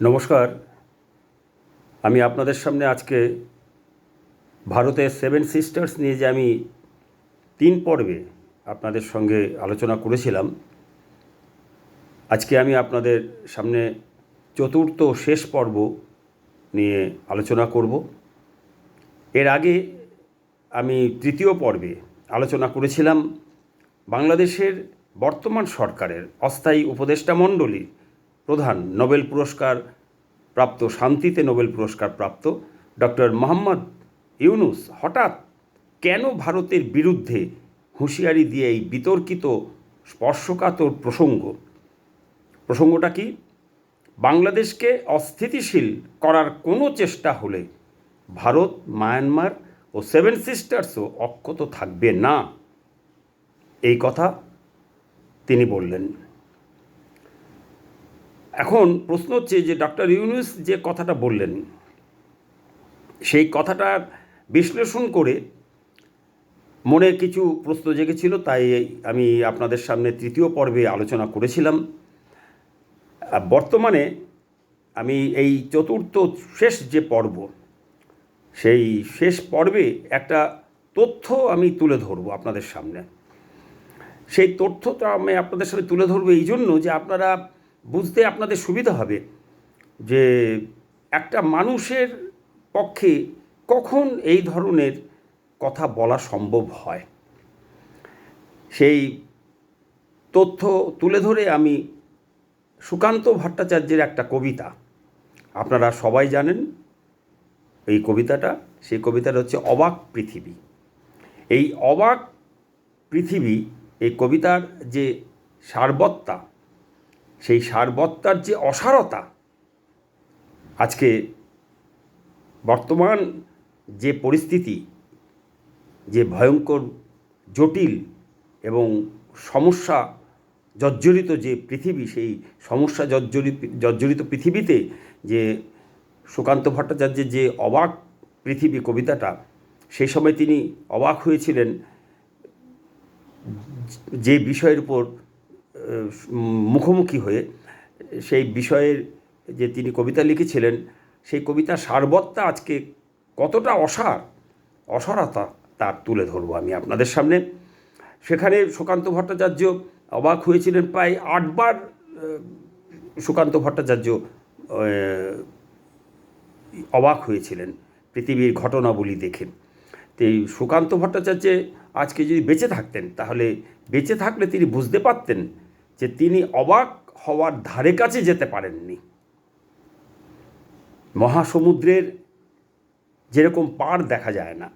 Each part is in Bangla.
নমস্কার। আমি আপনাদের সামনে আজকে ভারতের সেভেন সিস্টার্স নিয়ে যে আমি তিন পর্বে আপনাদের সঙ্গে আলোচনা করেছিলাম, আজকে আমি আপনাদের সামনে চতুর্থ শেষ পর্ব নিয়ে আলোচনা করব। এর আগে আমি তৃতীয় পর্বে আলোচনা করেছিলাম বাংলাদেশের বর্তমান সরকারের অস্থায়ী উপদেষ্টা মণ্ডলীর প্রধান নোবেল পুরস্কার প্রাপ্ত, শান্তিতে নোবেল পুরস্কার প্রাপ্ত ডক্টর মোহাম্মদ ইউনুস হঠাৎ কেন ভারতের বিরুদ্ধে হুঁশিয়ারি দিয়ে এই বিতর্কিত স্পর্শকাতর প্রসঙ্গ? প্রসঙ্গটা কি? বাংলাদেশকে অস্থিতিশীল করার কোনো চেষ্টা হলে ভারত, মায়ানমার ও সেভেন সিস্টার্সও অক্ষত থাকবে না? এই কথা তিনি বললেন। এখন প্রশ্ন হচ্ছে যে ডক্টর ইউনুস যে কথাটা বললেন, সেই কথাটার বিশ্লেষণ করে মনে কিছু প্রশ্ন জেগেছিল, তাই আমি আপনাদের সামনে তৃতীয় পর্বে আলোচনা করেছিলাম। বর্তমানে আমি এই চতুর্থ শেষ যে পর্ব, সেই শেষ পর্বে একটা তথ্য আমি তুলে ধরবো আপনাদের সামনে। সেই তথ্যটা আমি আপনাদের সামনে তুলে ধরবো এই জন্য যে আপনারা বুঝতে আপনাদের সুবিধা হবে যে একটা মানুষের পক্ষে কখন এই ধরনের কথা বলা সম্ভব হয়। সেই তথ্য তুলে ধরে আমি সুকান্ত ভট্টাচার্যের একটা কবিতা। আপনারা সবাই জানেন এই কবিতাটা, সেই কবিতাটা হচ্ছে অবাক পৃথিবী। এই অবাক পৃথিবী, এই কবিতার যে সারবত্তা সেই সারবত্তার যে অসারতা, আজকে বর্তমান যে পরিস্থিতি, যে ভয়ঙ্কর, জটিল এবং সমস্যা জর্জরিত যে পৃথিবী, সেই সমস্যা জর্জরিত জর্জরিত পৃথিবীতে যে সুকান্ত ভট্টাচার্যের যে অবাক পৃথিবী কবিতাটা, সেই সময় তিনি অবাক হয়েছিলেন যে বিষয়ের উপর মুখোমুখি হয়ে সেই বিষয়ের যে তিনি কবিতা লিখেছিলেন, সেই কবিতার সারবত্তা আজকে কতটা অসার, অসারতা তার তুলে ধরবো আমি আপনাদের সামনে। সেখানে সুকান্ত ভট্টাচার্য অবাক হয়েছিলেন প্রায় আটবার সুকান্ত ভট্টাচার্য অবাক হয়েছিলেন পৃথিবীর ঘটনাবলী দেখে। তো এই সুকান্ত ভট্টাচার্য আজকে যদি বেঁচে থাকতেন, তাহলে বেঁচে থাকলে তিনি বুঝতে পারতেন যে তিনি অবাক হওয়ার ধারে কাছে যেতে পারেননি। মহাসমুদ্রের যেরকম পার দেখা যায় না,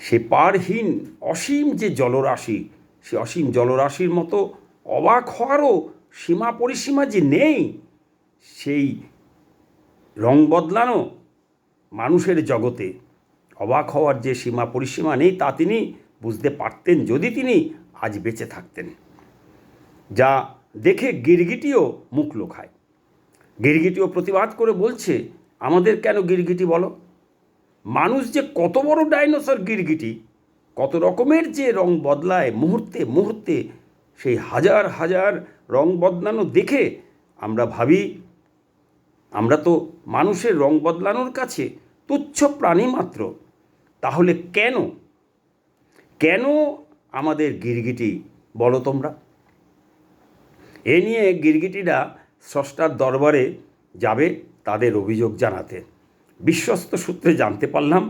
সে পারহীন অসীম যে জলরাশি, সে অসীম জলরাশির মতো অবাক হওয়ারও সীমা পরিসীমা যে নেই, সেই রং বদলানো মানুষের জগতে অবাক হওয়ার যে সীমা পরিসীমা নেই, তা তিনি বুঝতে পারতেন যদি তিনি আজ বেঁচে থাকতেন। যা দেখে গিরগিটিও মুখ লোখায়। গিরগিটিও প্রতিবাদ করে বলছে, আমাদের কেন গিরগিটি বলো? মানুষ যে কত বড় ডাইনোসর গিরগিটি, কত রকমের যে রং বদলায় মুহূর্তে মুহূর্তে, সেই হাজার হাজার রং বদলানো দেখে আমরা ভাবি, আমরা তো মানুষের রং বদলানোর কাছে তুচ্ছ প্রাণী মাত্র। তাহলে কেন? কেন আমাদের গিরগিটি বলো তোমরা? এ নিয়ে গিরগিটিরা স্রষ্টার দরবারে যাবে তাদের অভিযোগ জানাতে। বিশ্বস্ত সূত্রে জানতে পারলাম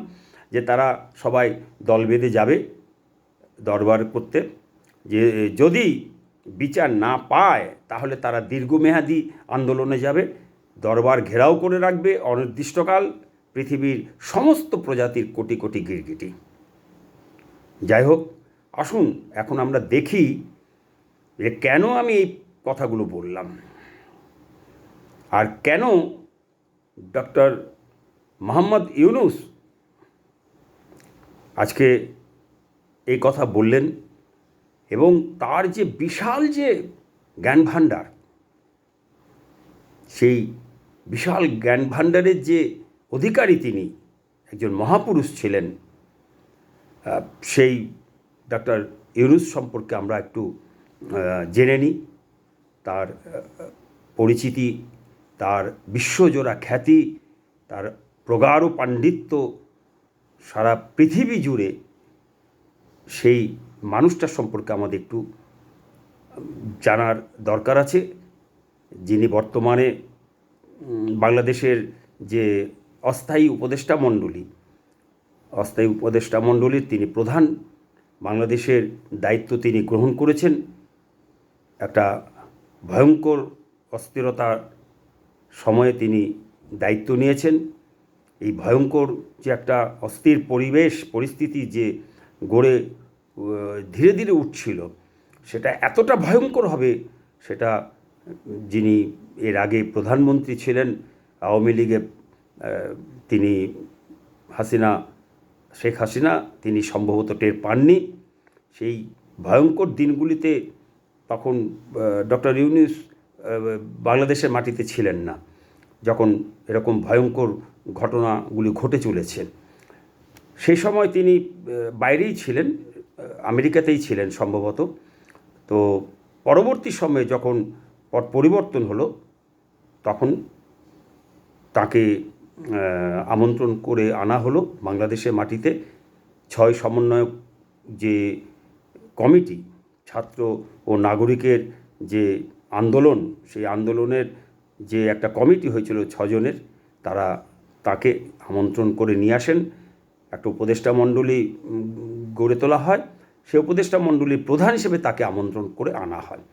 যে তারা সবাই দল বেঁধে যাবে দরবার করতে। যে যদি বিচার না পায়, তাহলে তারা দীর্ঘমেয়াদী আন্দোলনে যাবে, দরবার ঘেরাও করে রাখবে। অনির্দিষ্টকাল পৃথিবীর সমস্ত প্রজাতির কোটি কোটি গিরগিটি। যাই হোক, আসুন, এখন আমরা দেখি যে কেন আমি এই কথাগুলো বললাম। আর কেন ডক্টর মোহাম্মদ ইউনুস আজকে এই কথা বললেন এবং তার যে বিশাল যে জ্ঞান ভাণ্ডার সেই বিশাল জ্ঞান ভাণ্ডারের যে অধিকারী তিনি, একজন মহাপুরুষ ছিলেন সেই ডক্টর ইউনুস সম্পর্কে আমরা একটু জেনে নিই। তার পরিচিতি, তার বিশ্বজোড়া খ্যাতি, তার প্রগাঢ় পাণ্ডিত্য, সারা পৃথিবী জুড়ে সেই মানুষটার সম্পর্কে আমাদের একটু জানার দরকার আছে। যিনি বর্তমানে বাংলাদেশের যে অস্থায়ী উপদেষ্টা মণ্ডলী, অস্থায়ী উপদেষ্টা মণ্ডলীর তিনি প্রধান, বাংলাদেশের দায়িত্ব তিনি গ্রহণ করেছেন। একটা ভয়ঙ্কর অস্থিরতার সময়ে তিনি দায়িত্ব নিয়েছেন। এই ভয়ঙ্কর যে একটা অস্থির পরিবেশ, পরিস্থিতি যে গড়ে ধীরে ধীরে উঠছিল, সেটা এতটা ভয়ঙ্কর হবে, সেটা যিনি এর আগে প্রধানমন্ত্রী ছিলেন, আওয়ামী লীগে তিনি হাসিনা, শেখ হাসিনা, তিনি সম্ভবত টের পাননি। সেই ভয়ঙ্কর দিনগুলিতে তখন ডক্টর ইউনিস বাংলাদেশের মাটিতে ছিলেন না, যখন এরকম ভয়ঙ্কর ঘটনাগুলি ঘটে চলেছে। সেই সময় তিনি বাইরেই ছিলেন আমেরিকাতেই ছিলেন সম্ভবত। তো পরবর্তী সময়ে যখন পট পরিবর্তন হলো, তখন তাকে আমন্ত্রণ করে আনা হলো বাংলাদেশের মাটিতে। ছয় সমন্বয়ক যে কমিটি ছাত্র ও নাগরিকের যে আন্দোলন, সেই আন্দোলনের যে একটা কমিটি হয়েছিল ছজনের, তারা তাকে আমন্ত্রণ করে নিয়ে আসেন। একটা উপদেষ্টা মণ্ডলী গড়ে তোলা হয়। সেই উপদেষ্টা মণ্ডলীর প্রধান হিসেবে তাকে আমন্ত্রণ করে আনা হয়।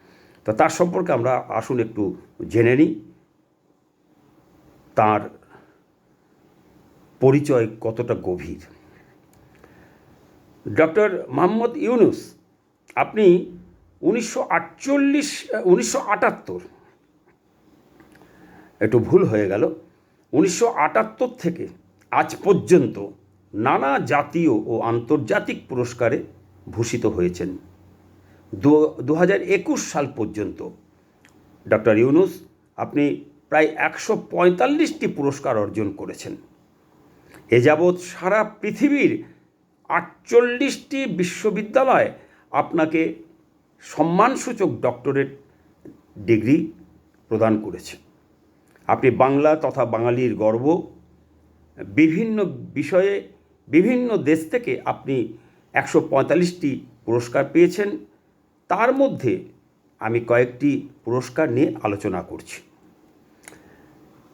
তো তার সম্পর্কে আমরা আসুন একটু জেনে নিই। তার পরিচয় কতটা গভীর? ডক্টর মোহাম্মদ ইউনুস আপনি উনিশশো আটচল্লিশ উনিশশো আটাত্তর, একটু ভুল হয়ে গেল, উনিশশো আটাত্তর থেকে আজ পর্যন্ত নানা জাতীয় ও আন্তর্জাতিক পুরস্কারে ভূষিত হয়েছেন। দু হাজার একুশ সাল পর্যন্ত, ডক্টর ইউনুস আপনি প্রায় একশো পঁয়তাল্লিশটি পুরস্কার অর্জন করেছেন। এ যাবৎ সারা পৃথিবীর আটচল্লিশটি বিশ্ববিদ্যালয় আপনাকে সম্মানসূচক ডক্টরেট ডিগ্রি প্রদান করেছে। আপনি বাংলা তথা বাঙালির গর্ব, বিভিন্ন বিষয়ে বিভিন্ন দেশ থেকে আপনি একশো পঁয়তাল্লিশটি পুরস্কার পেয়েছেন। তার মধ্যে আমি কয়েকটি পুরস্কার নিয়ে আলোচনা করছি।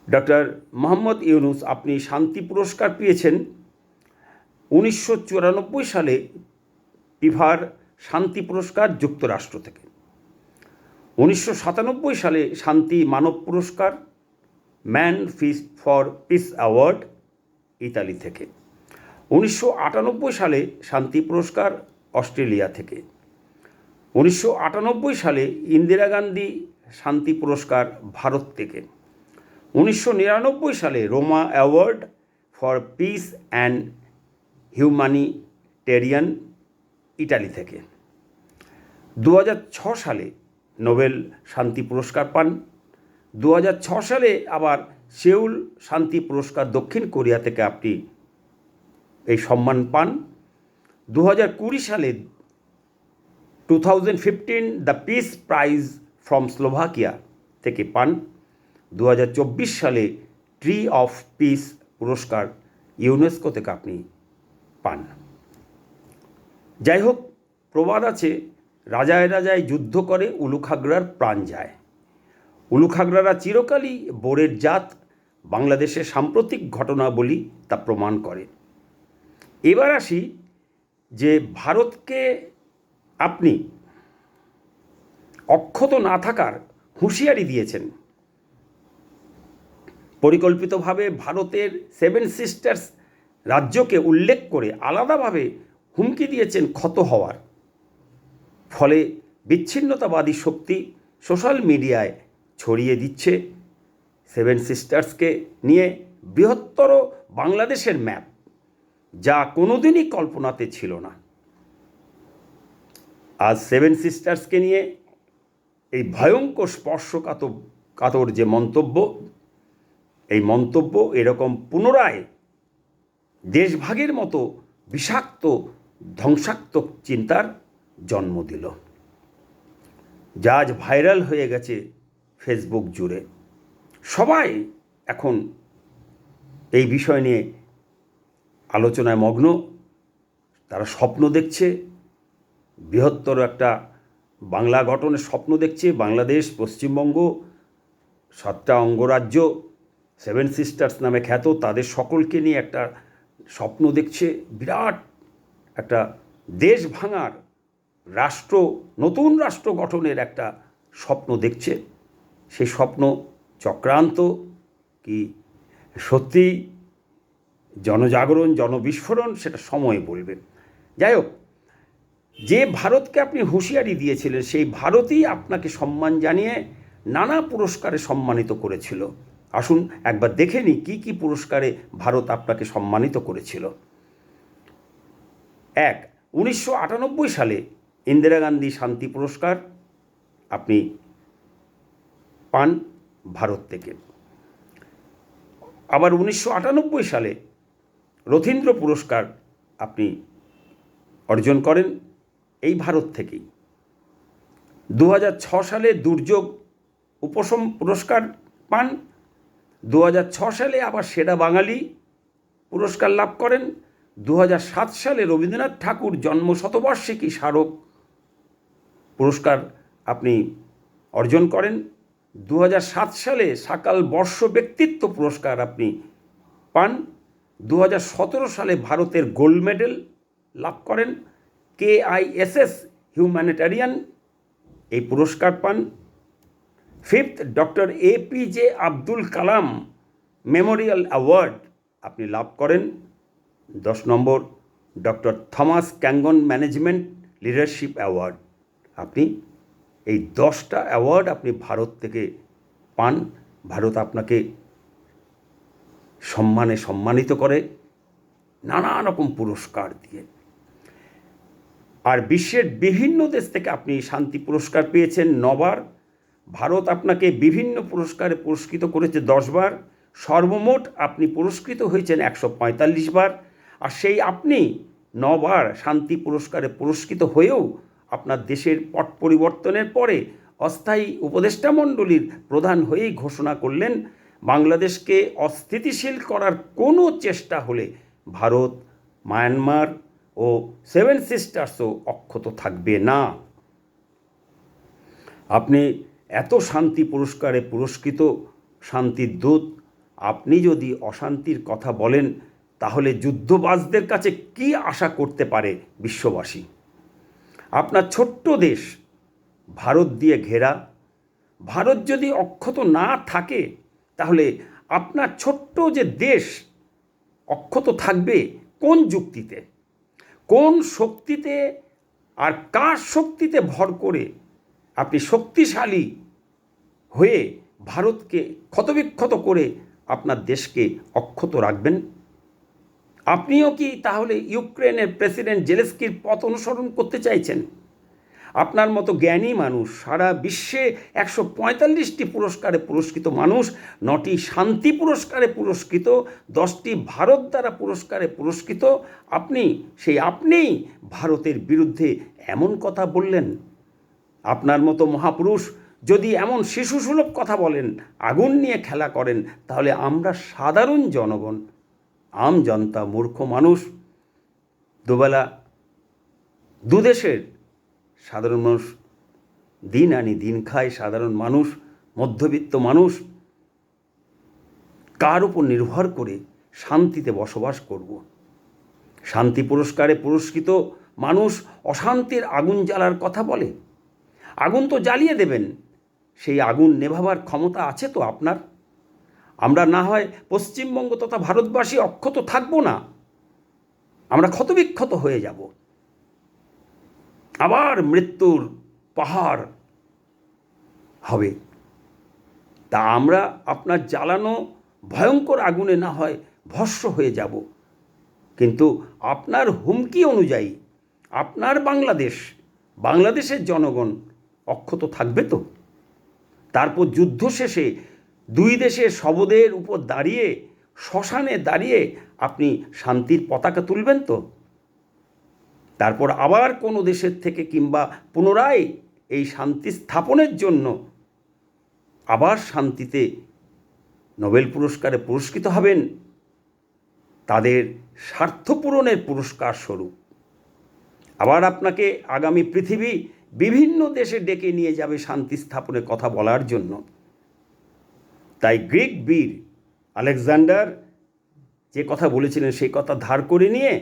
ডক্টর মোহাম্মদ ইউনুস, আপনি শান্তি পুরস্কার পেয়েছেন। উনিশশো চুরানব্বই সালে পিভার শান্তি পুরস্কার যুক্তরাষ্ট্র থেকে। উনিশশো সাতানব্বই সালে শান্তি মানব পুরস্কার ম্যান ফিস ফর পিস অ্যাওয়ার্ড ইতালি থেকে। উনিশশো আটানব্বই সালে শান্তি পুরস্কার অস্ট্রেলিয়া থেকে। উনিশশো আটানব্বই সালে ইন্দিরা গান্ধী শান্তি পুরস্কার ভারত থেকে। উনিশশো নিরানব্বই সালে Roma award for peace and humanitarian Italy থেকে। দু সালে নোবেল শান্তি পুরস্কার পান। দু সালে আবার সেউল শান্তি পুরস্কার দক্ষিণ কোরিয়া থেকে আপনি এই সম্মান পান। দু কুড়ি সালে two thousand fifteen the peace prize from Slovakia থেকে পান। দু হাজার চব্বিশ সালে ট্রি অফ পিস পুরস্কার ইউনেস্কো থেকে আপনি পান। যাই হোক প্রবাদ আছে, রাজায় রাজায় যুদ্ধ করে উলুখাগড়ার প্রাণ যায়। উলুখাগড়ারা চিরকালই বোরের জাত, বাংলাদেশের সাম্প্রতিক ঘটনাবলী তা প্রমাণ করে। এবার আসি যে ভারতকে আপনি অক্ষত না থাকার হুঁশিয়ারি দিয়েছেন। পরিকল্পিতভাবে ভারতের সেভেন সিস্টার্স রাজ্যকে উল্লেখ করে আলাদাভাবে হুমকি দিয়েছেন ক্ষত হওয়ার। ফলে বিচ্ছিন্নতাবাদী শক্তি সোশ্যাল মিডিয়ায় ছড়িয়ে দিচ্ছে। সেভেন সিস্টার্সকে নিয়ে বৃহত্তর বাংলাদেশের ম্যাপ, যা কোনোদিনই কল্পনাতে ছিল না। আজ সেভেন সিস্টার্সকে নিয়ে এই ভয়ঙ্কর স্পর্শকাতর, কাতর যে মন্তব্য, এই মন্তব্য এরকম পুনরায় দেশভাগের মতো বিষাক্ত ধ্বংসাত্মক চিন্তার জন্ম দিল। যা আজ ভাইরাল হয়ে গেছে ফেসবুক জুড়ে। সবাই এখন এই বিষয় নিয়ে আলোচনায় মগ্ন। তারা স্বপ্ন দেখছে, বৃহত্তর একটা বাংলা গঠনের স্বপ্ন দেখছে, বাংলাদেশ, পশ্চিমবঙ্গ, সাতটা অঙ্গরাজ্য, সেভেন সিস্টার্স নামে খ্যাত, তাদের সকলকে নিয়ে একটা স্বপ্ন দেখছে, বিরাট একটা দেশ ভাঙার রাষ্ট্র, নতুন রাষ্ট্র গঠনের একটা স্বপ্ন দেখছে। সেই স্বপ্ন চক্রান্ত কি সত্যি জনজাগরণ, জনবিস্ফোরণ সেটা সময় বলবে। যাই হোক, যে ভারতকে আপনি হুঁশিয়ারি দিয়েছিলেন, সেই ভারতই আপনাকে সম্মান জানিয়ে নানা পুরস্কারে সম্মানিত করেছিল। আসুন একবার দেখে নিই কী কী পুরস্কারে ভারত আপনাকে সম্মানিত করেছিল। এক, উনিশশো সালে ইন্দিরা গান্ধী শান্তি পুরস্কার আপনি পান ভারত থেকে। আবার উনিশশো আটানব্বই সালে রথীন্দ্র পুরস্কার আপনি অর্জন করেন এই ভারত থেকেই। দু সালে দুর্যোগ উপশম পুরস্কার পান দু সালে আবার সেরা বাঙালি পুরস্কার লাভ করেন দু সালে রবীন্দ্রনাথ ঠাকুর জন্ম শতবার্ষিকী স্মারক পুরস্কার আপনি অর্জন করেন। দু সালে সাকাল বর্ষ ব্যক্তিত্ব পুরস্কার আপনি পান। দু হাজার সতেরো সালে ভারতের গোল্ড মেডেল লাভ করেন। কে আইএসএস হিউম্যানিটারিয়ান এই পুরস্কার পান। Fifth doctor A P J Abdul Kalam memorial award আপনি লাভ করেন। দশ নম্বর, ডক্টর থমাস ক্যাঙ্গন ম্যানেজমেন্ট লিডারশিপ অ্যাওয়ার্ড। আপনি এই দশটা অ্যাওয়ার্ড আপনি ভারত থেকে পান। ভারত আপনাকে সম্মানে সম্মানিত করে, নানা রকম পুরস্কার দিয়ে। আর বিশ্বের বিভিন্ন দেশ থেকে আপনি শান্তি পুরস্কার পেয়েছেন নবার। ভারত আপনাকে বিভিন্ন পুরস্কারে পুরস্কৃত করেছে দশবার সর্বমোট আপনি পুরস্কৃত হয়েছেন একশো পঁয়তাল্লিশ বার। আর সেই আপনি নবার শান্তি পুরস্কারে পুরস্কৃত হয়েও আপনার দেশের পট পরিবর্তনের পরে অস্থায়ী উপদেষ্টা মণ্ডলীর প্রধান হয়েই ঘোষণা করলেন, বাংলাদেশকে অস্থিতিশীল করার কোনো চেষ্টা হলে ভারত, মায়ানমার ও সেভেন সিস্টার্সও অক্ষত থাকবে না। আপনি এত শান্তি পুরস্কারে পুরস্কৃত, শান্তির দূত, আপনি যদি অশান্তির কথা বলেন তাহলে যুদ্ধবাজদের কাছে কি আশা করতে পারে বিশ্ববাসী? আপনার ছোট্ট দেশ ভারত দিয়ে ঘেরা, ভারত যদি অক্ষত না থাকে, তাহলে আপনার ছোট্ট যে দেশ অক্ষত থাকবে কোন যুক্তিতে? কোন শক্তিতে আর কার শক্তিতে ভর করে আপনি শক্তিশালী হয়ে ভারতকে ক্ষতবিক্ষত করে আপনার দেশকে অক্ষত রাখবেন? আপনিও কি তাহলে ইউক্রেনের প্রেসিডেন্ট জেলেস্কির পথ অনুসরণ করতে চাইছেন? আপনার মতো জ্ঞানী মানুষ, সারা বিশ্বে একশো পঁয়তাল্লিশটি পুরস্কারে পুরস্কৃত মানুষ, নটি শান্তি পুরস্কারে পুরস্কৃত, দশটি ভারত দ্বারা পুরস্কারে পুরস্কৃত, আপনি, সেই আপনিই ভারতের বিরুদ্ধে এমন কথা বললেন? আপনার মতো মহাপুরুষ যদি এমন শিশুসুলভ কথা বলেন, আগুন নিয়ে খেলা করেন, তাহলে আমরা সাধারণ জনগণ আম জনতা মূর্খ মানুষ। দুবেলা দুদেশের সাধারণ মানুষ দিন আনি দিন খায় সাধারণ মানুষ, মধ্যবিত্ত মানুষ। কার উপর নির্ভর করে শান্তিতে বসবাস করব? শান্তি পুরস্কারে পুরস্কৃত মানুষ অশান্তির আগুন জ্বালার কথা বলে? আগুন তো জ্বালিয়ে দেবেন। সেই আগুন নেভাবার ক্ষমতা আছে তো আপনার? আমরা না হয় পশ্চিমবঙ্গ তথা ভারতবাসী অক্ষত থাকব না। আমরা ক্ষতবিক্ষত হয়ে যাব। আবার মৃত্যুর পাহাড় হবে। তা আমরা আপনার জ্বালানো ভয়ঙ্কর আগুনে না হয় ভস্য হয়ে যাব। কিন্তু আপনার হুমকি অনুযায়ী আপনার বাংলাদেশ, বাংলাদেশের জনগণ অক্ষত থাকবে তো? তারপর যুদ্ধ শেষে দুই দেশের শবদের উপর দাঁড়িয়ে, শ্মশানে দাঁড়িয়ে আপনি শান্তির পতাকা তুলবেন তো? তারপর আবার কোনো দেশের থেকে কিংবা পুনরায় এই শান্তি স্থাপনের জন্য আবার শান্তিতে নোবেল পুরস্কারে পুরস্কৃত হবেন। তাদের স্বার্থপূরণের পুরস্কার স্বরূপ। আবার আপনাকে আগামী পৃথিবী বিভিন্ন দেশে ডেকে নিয়ে যাবে শান্তি স্থাপনের কথা বলার জন্য। তাই গ্রিক বীর আলেকজান্ডার যে কথা বলেছিলেন, সেই কথা ধার করে নিয়ে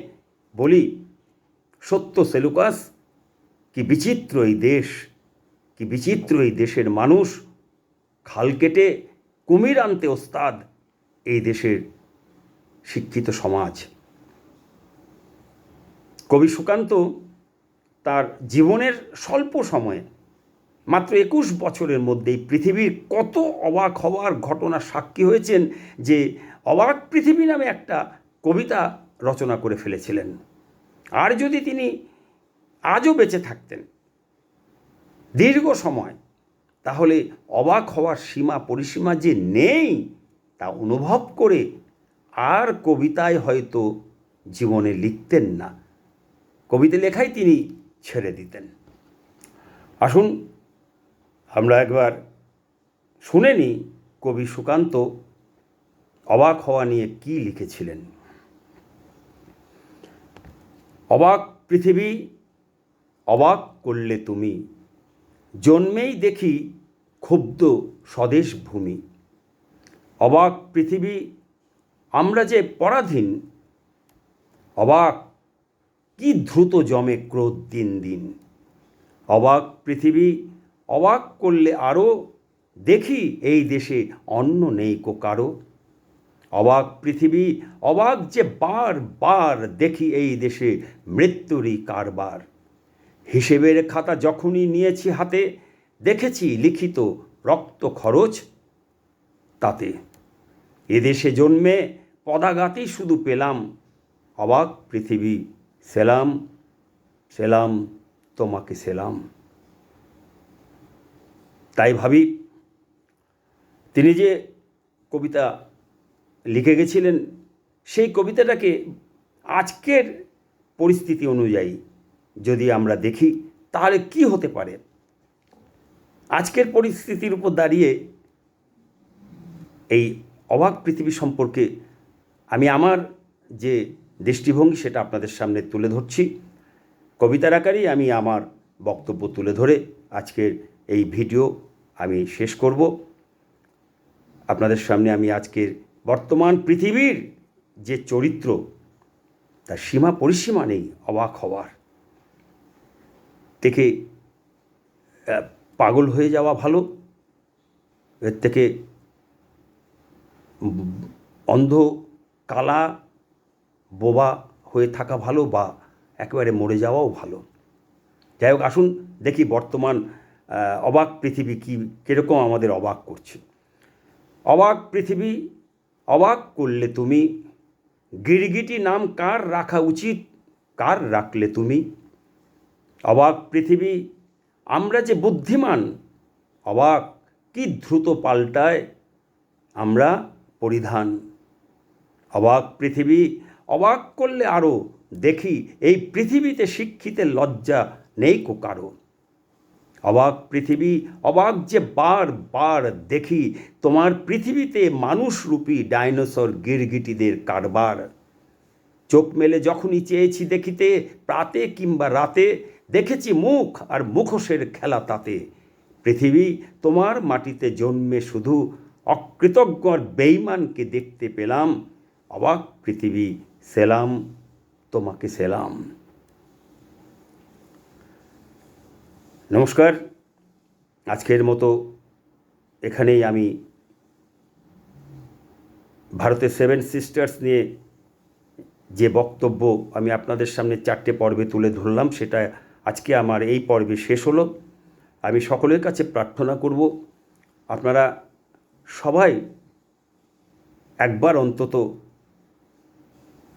বলি, সত্য সেলুকাস, কি বিচিত্র এই দেশ, কি বিচিত্র এই দেশের মানুষ, খাল কেটে কুমির আনতে ওস্তাদ এই দেশের শিক্ষিত সমাজ। কবি সুকান্ত তার জীবনের স্বল্প সময়ে মাত্র একুশ বছরের মধ্যেই পৃথিবীর কত অবাক হওয়ার ঘটনা সাক্ষী হয়েছেন যে অবাক পৃথিবী নামে একটা কবিতা রচনা করে ফেলেছিলেন। আর যদি তিনি আজও বেঁচে থাকতেন দীর্ঘ সময়, তাহলে অবাক হওয়ার সীমা পরিসীমা যে নেই, তা অনুভব করে আর কবিতায় হয়তো জীবনে লিখতেন না। কবিতা লেখাই তিনি ছেড়ে দিতেন। আসুন আমরা একবার শুনে নিই কবি সুকান্ত অবাক হওয়া নিয়ে কি লিখেছিলেন। অবাক পৃথিবী, অবাক করলে তুমি। জন্মেই দেখি ক্ষুব্ধ স্বদেশ ভূমি। অবাক পৃথিবী, আমরা যে পরাধীন। অবাক, কি দ্রুত জমে ক্রোধ দিন দিন। অবাক পৃথিবী অবাক করলে আরও দেখি এই দেশে অন্ন নেই কো কারও। অবাক পৃথিবী, অবাক যে বার বার দেখি এই দেশে মৃত্যুরই কারবার। হিসেবের খাতা যখনই নিয়েছি হাতে, দেখেছি লিখিত রক্ত খরচ তাতে। এদেশে জন্মে পদাঘাতেই শুধু পেলাম, অবাক পৃথিবী, সেলাম সেলাম, তোমাকে সেলাম। তাই ভাবি, তিনি যে কবিতা লিখে গেছিলেন, সেই কবিতাটাকে আজকের পরিস্থিতি অনুযায়ী যদি আমরা দেখি, তাহলে কি হতে পারে? আজকের পরিস্থিতির উপর দাঁড়িয়ে এই অবাক পৃথিবী সম্পর্কে আমি আমার যে দৃষ্টিভঙ্গি, সেটা আপনাদের সামনে তুলে ধরছি। কবিতার আকারেই আমি আমার বক্তব্য তুলে ধরে আজকের এই ভিডিও আমি শেষ করব। আপনাদের সামনে আমি আজকের বর্তমান পৃথিবীর যে চরিত্র, তার সীমা পরিসীমা নেই, অবাক হওয়ার। থেকে পাগল হয়ে যাওয়া ভালো। এর থেকে অন্ধ, কালা, বোবা হয়ে থাকা ভালো বা একেবারে মরে যাওয়াও ভালো। যাই হোক, আসুন দেখি বর্তমান অবাক পৃথিবী কী, কীরকম আমাদের অবাক করছে? অবাক পৃথিবী, অবাক করলে তুমি। গিরগিটি নাম কার রাখা উচিত? কার রাখলে তুমি? অবাক পৃথিবী, আমরা যে বুদ্ধিমান, অবাক। কি দ্রুত পাল্টায় আমরা পরিধান? অবাক পৃথিবী, অবাক করলে আরও দেখি, এই পৃথিবীতে শিক্ষিতের লজ্জা নেই কো কারও অবাক পৃথিবী, অবাক যে বার বার দেখি তোমার পৃথিবীতে মানুষরূপী ডাইনোসর গিরগিটিদের কারবার। চোখ মেলে যখনই চেয়েছি দেখিতে, প্রাতে কিংবা রাতে, দেখেছি মুখ আর মুখোশের খেলা তাতে। পৃথিবী তোমার মাটিতে জন্মে শুধু অকৃতজ্ঞ বেইমানকে দেখতে পেলাম। অবাক পৃথিবী, সেলাম, তোমাকে সেলাম। নমস্কার। আজকের মতো এখানেই আমি ভারতের সেভেন সিস্টার্স নিয়ে যে বক্তব্য আমি আপনাদের সামনে চারটে পর্বে তুলে ধরলাম, সেটা আজকে আমার এই পর্বে শেষ হলো। আমি সকলের কাছে প্রার্থনা করব, আপনারা সবাই একবার অন্তত,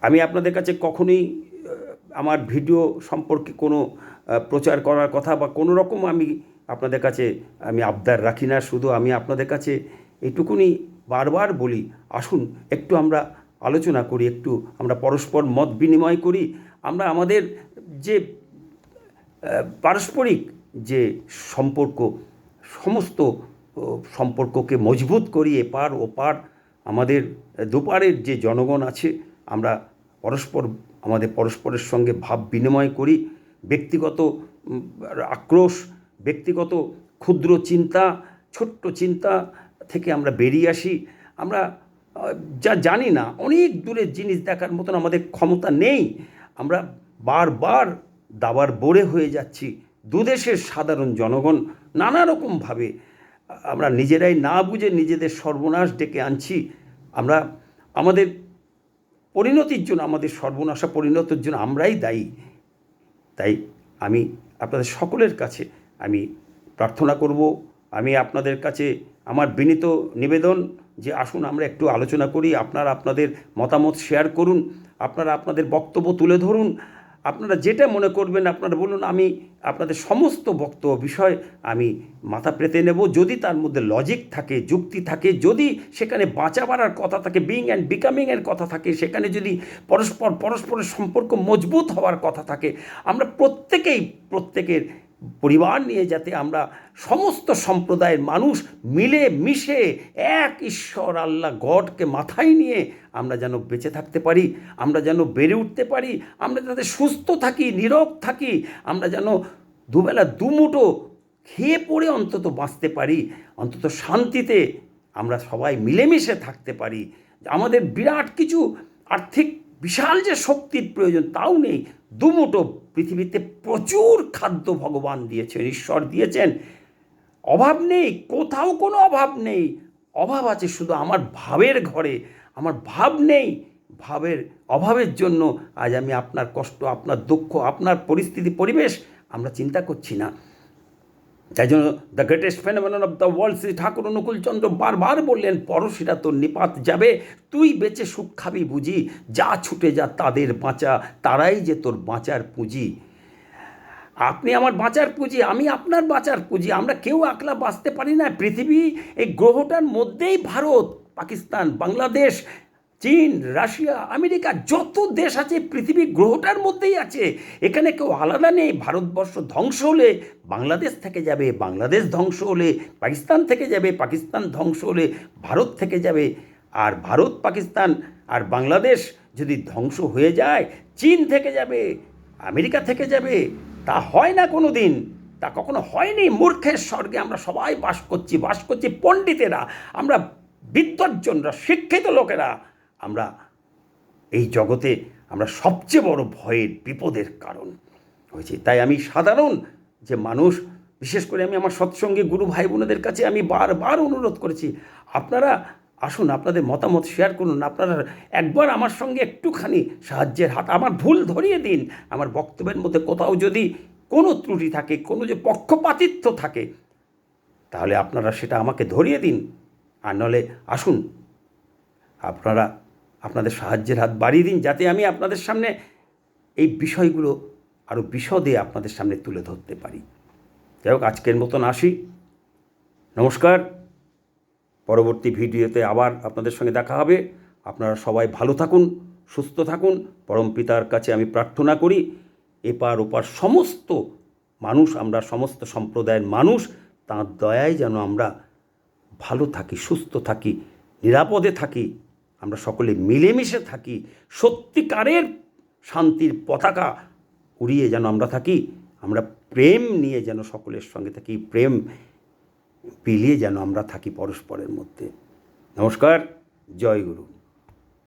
আমি আপনাদের কাছে কখনোই আমার ভিডিও সম্পর্কে কোনো প্রচার করার কথা বা কোনো রকম আমি আপনাদের কাছে আমি আবদার রাখি না, শুধু আমি আপনাদের কাছে এইটুকুনি বারবার বলি, আসুন একটু আমরা আলোচনা করি, একটু আমরা পরস্পর মত বিনিময় করি। আমরা আমাদের যে পারস্পরিক যে সম্পর্ক, সমস্ত সম্পর্ককে মজবুত করি, এপার ওপার আমাদের দুপারের যে জনগণ আছে, আমরা পরস্পর, আমাদের পরস্পরের সঙ্গে ভাব বিনিময় করি। ব্যক্তিগত আক্রোশ, ব্যক্তিগত ক্ষুদ্র চিন্তা, ছোট্ট চিন্তা থেকে আমরা বেরিয়ে আসি। আমরা যা জানি না, অনেক দূরের জিনিস দেখার মতন আমাদের ক্ষমতা নেই। আমরা বারবার দাবার বোরে হয়ে যাচ্ছি, দুদেশের সাধারণ জনগণ নানা রকমভাবে আমরা নিজেরাই না বুঝে নিজেদের সর্বনাশ ডেকে আনছি। আমরা, আমাদের পরিণতির জন্য, আমাদের সর্বনাশা পরিণতির জন্য আমরাই দায়ী। তাই আমি আপনাদের সকলের কাছে আমি প্রার্থনা করব, আমি আপনাদের কাছে আমার বিনীত নিবেদন যে আসুন আমরা একটু আলোচনা করি, আপনারা আপনাদের মতামত শেয়ার করুন, আপনারা আপনাদের বক্তব্য তুলে ধরুন আপনারা যেটা মনে করবেন, আপনারা বলুন, আমি আপনাদের সমস্ত বক্তব্য বিষয় আমি মাথা পেতে নেব। যদি তার মধ্যে লজিক থাকে, যুক্তি থাকে, যদি সেখানে বাঁচা বাড়ার কথা থাকে বিং অ্যান্ড বিকামিংয়ের কথা থাকে, সেখানে যদি পরস্পর, পরস্পরের সম্পর্ক মজবুত হওয়ার কথা থাকে, আমরা প্রত্যেকেই, প্রত্যেকের পরিবার নিয়ে যাতে আমরা সমস্ত সম্প্রদায়ের মানুষ মিলে মিশে এক ঈশ্বর আল্লাহ গডকে মাথায় নিয়ে আমরা যেন বেঁচে থাকতে পারি, আমরা যেন বেড়ে উঠতে পারি, আমরা যাতে সুস্থ থাকি, নীরব থাকি, আমরা যেন দুবেলা দুমুটো খেয়ে পড়ে অন্তত বাঁচতে পারি, অন্তত শান্তিতে আমরা সবাই মিলেমিশে থাকতে পারি। আমাদের বিরাট কিছু আর্থিক বিশাল যে শক্তির প্রয়োজন তাও নেই। দুমুটো পৃথিবীতে প্রচুর খাদ্য ভগবান দিয়েছেন, ঈশ্বর দিয়েছেন। অভাব নেই, কোথাও কোনো অভাব নেই। অভাব আছে শুধু আমার ভাবের ঘরে, আমার ভাব নেই। ভাবের অভাবের জন্য আজ আমি আপনার কষ্ট, আপনার দুঃখ, আপনার পরিস্থিতি, পরিবেশ আমরা চিন্তা করছি না। তাই জন্য the greatest phenomenon of the world Shri Thakur Anukulchandra বারবার বললেন, পরশিরা তোর নিপাত যাবে, তুই বেঁচে সুখ খাবি বুঝি, যা ছুটে যা তাদের বাঁচা, তারাই যে তোর বাঁচার পুঁজি। আপনি আমার বাঁচার পুঁজি, আমি আপনার বাঁচার পুঁজি, আমরা কেউ একলা বাঁচতে পারি না। পৃথিবী এই গ্রহটার মধ্যেই ভারত, পাকিস্তান, বাংলাদেশ চীন, রাশিয়া, আমেরিকা, যত দেশ আছে, পৃথিবী গ্রহটার মধ্যেই আছে। এখানে কেউ আলাদা নেই। ভারতবর্ষ ধ্বংস হলে বাংলাদেশ থেকে যাবে, বাংলাদেশ ধ্বংস হলে পাকিস্তান থেকে যাবে, পাকিস্তান ধ্বংস হলে ভারত থেকে যাবে। আর ভারত, পাকিস্তান আর বাংলাদেশ যদি ধ্বংস হয়ে যায়, চীন থেকে যাবে, আমেরিকা থেকে যাবে, তা হয় না কোনো দিন তা কখনো হয়নি। মূর্খের স্বর্গে আমরা সবাই বাস করছি বাস করছি পণ্ডিতেরা। আমরা বিদ্বজ্জনরা, শিক্ষিত লোকেরা। আমরা এই জগতে আমরা সবচেয়ে বড় ভয়ের, বিপদের কারণ হয়েছে। তাই আমি সাধারণ যে মানুষ, বিশেষ করে আমি আমার সৎসঙ্গী গুরু ভাই বোনেদের কাছে আমি বারবার অনুরোধ করেছি, আপনারা আসুন, আপনাদের মতামত শেয়ার করুন, আপনারা একবার আমার সঙ্গে একটুখানি সাহায্যের হাত, আমার ভুল ধরিয়ে দিন, আমার বক্তব্যের মধ্যে কোথাও যদি কোনো ত্রুটি থাকে, কোনো যে পক্ষপাতিত্ব থাকে, তাহলে আপনারা সেটা আমাকে ধরিয়ে দিন। আর নাহলে আসুন, আপনারা আপনাদের সাহায্যের হাত বাড়িয়ে দিন যাতে আমি আপনাদের সামনে এই বিষয়গুলো আরও বিশদে আপনাদের সামনে তুলে ধরতে পারি। যাই হোক, আজকের মতন আসি। নমস্কার। পরবর্তী ভিডিওতে আবার আপনাদের সঙ্গে দেখা হবে। আপনারা সবাই ভালো থাকুন, সুস্থ থাকুন। পরম পিতার কাছে আমি প্রার্থনা করি, এপার ওপার সমস্ত মানুষ, আমরা সমস্ত সম্প্রদায়ের মানুষ, তাঁর দয়ায় যেন আমরা ভালো থাকি, সুস্থ থাকি, নিরাপদে থাকি। আমরা সকলে মিলেমিশে থাকি, সত্যিকারের শান্তির পতাকা উড়িয়ে যেন আমরা থাকি, আমরা প্রেম নিয়ে যেন সকলের সঙ্গে থাকি, প্রেম পিলিয়ে যেন আমরা থাকি পরস্পরের মধ্যে। নমস্কার, জয় গুরু।